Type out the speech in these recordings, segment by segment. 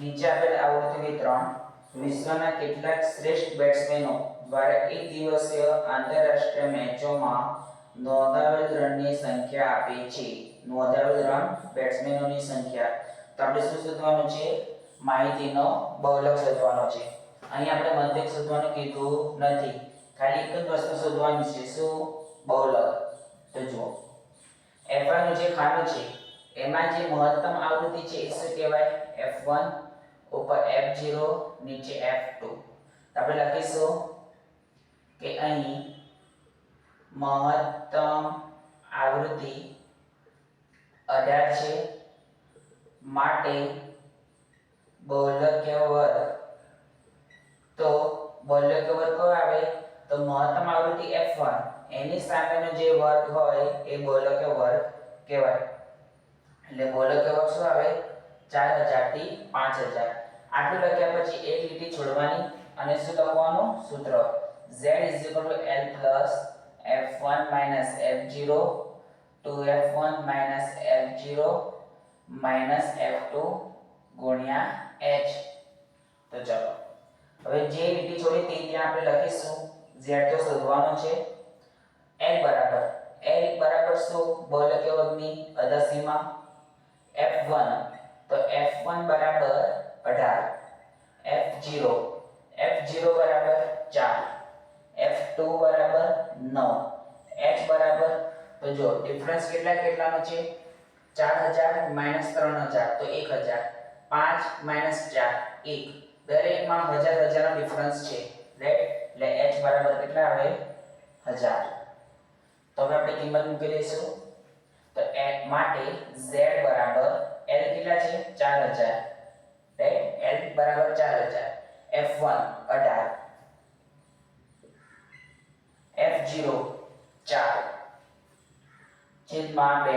નીચે આપેલ આવૃત્તિ ત્રણ. વિશ્વના કેટલાક શ્રેષ્ઠ બેટ્સમેનો દ્વારા એક દિવસીય આંતરરાષ્ટ્રીય મેચોમાં નોંધાવેલ રનની સંખ્યા આપે છે. નોંધાવેલ રન બેટ્સમેનોની સંખ્યા તો આપણે શું શોધવાનું છે? માહિતીનો બહુલક શોધવાનો છે. અહીં આપણે મધ્યક શોધવાનું કીધું નથી. ખાલી એક જ વસ્તુ શોધવાની છે. શું? બહુલક. તો જુઓ. F1 નું જે ખાનું છે, એમાં જે મહત્તમ આવૃત્તિ છે એ શું કહેવાય? F1 ઉપર F0 નીચે F2 તો આપણે લખીશું કે અહીં મહત્તમ આવૃત્તિ 18 છે. માટે બહુલકીય વર્ગ? તો બહુલકીય વર્ગ કયો આવે? તો મહત્તમ આવૃત્તિ F1 એની સામેનો જે વર્ગ હોય એ બોલર વર્ગ કહેવાય. એટલે બહુલકીય વર્ગ શું આવે? 4000 થી 5000 આટલું લખ્યા પછી એક લીટી છોડવાની અને શું લખવાનું? સૂત્ર. Z l f1 f0 2f1 f0 f2 ગુણ્યા h. તો ચલો. હવે જે લીટી છોડી તે ત્યાં આપણે લખીશું. Z તો શોધવાનો છે. L બરાબર. L બરાબર શું? બળ વર્ગની અદસીમાં f1 તો f1 બરાબર 18 f0 f0 બરાબર 4 f2 બરાબર નવ. એચ બરાબર, તો જો ડિફરન્સ કેટલા કેટલાનો છે? ચાર હજાર માઇનસ ત્રણ હજાર, તો એક હજાર. પાંચ માઇનસ ચાર, એક. દરેકમાં હજાર હજારનો ડિફરન્સ છે. એટલે એચ બરાબર કેટલા આવે? હજાર. તો હવે આપણે કિંમત મૂકી દઈશું. તો એ માટે ઝેડ બરાબર એલ કેટલા છે? 4000 રાઈટ l બરાબર 4000 f1 18 f0 4 છેદમાં 2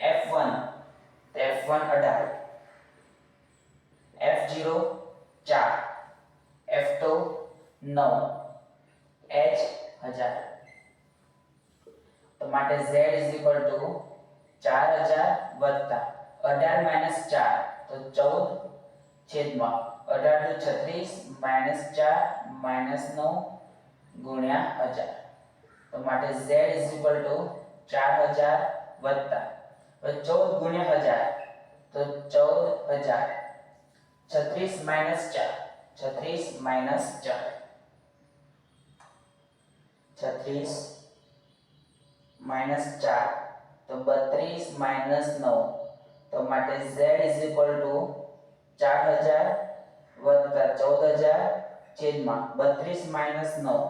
f1 તો f1 18 f0 4 f2 9 h 1000 તો માટે z 4000 વત્તા 18 માઇનસ 4 તો 14 છેદમાં 18 તો 36 માઇનસ 4 માઇનસ 9 ગુણ્યા હજાર. તો માટે z 4000 વત્તા. હવે ચૌદ ગુણ્યા હજાર, તો ચૌદ હજાર. છત્રીસ માઇનસ ચાર, છત્રીસ માઇનસ ચાર. છત્રીસ માઇનસ ચાર, તો બત્રીસ માઇનસ નવ. તો માટે z 4000 વત્તા ચૌદ હજાર છેદમાં બત્રીસ માઇનસ નવ,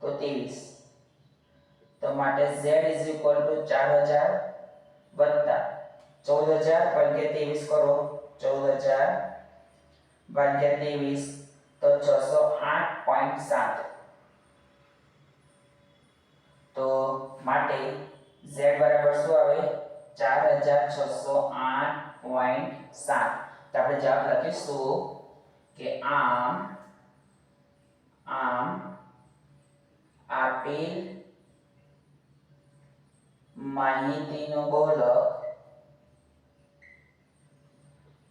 તો 23 તો માટે ઝેડ ઇઝ ઇક્વલ ટુ ચાર હજાર વત્તા ચૌદ હજાર ભાગ્યા 23 કરો. 14000 ભાગ્યા 23 તો 608.7 તો માટે ઝેડ બરાબર શું આવે? 4608.7 તો આપણે લખીશું કે આમ આમ આપેલ માહિતીનો બહુલક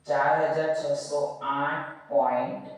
ચાર હજાર છસો આઠ પોઈન્ટ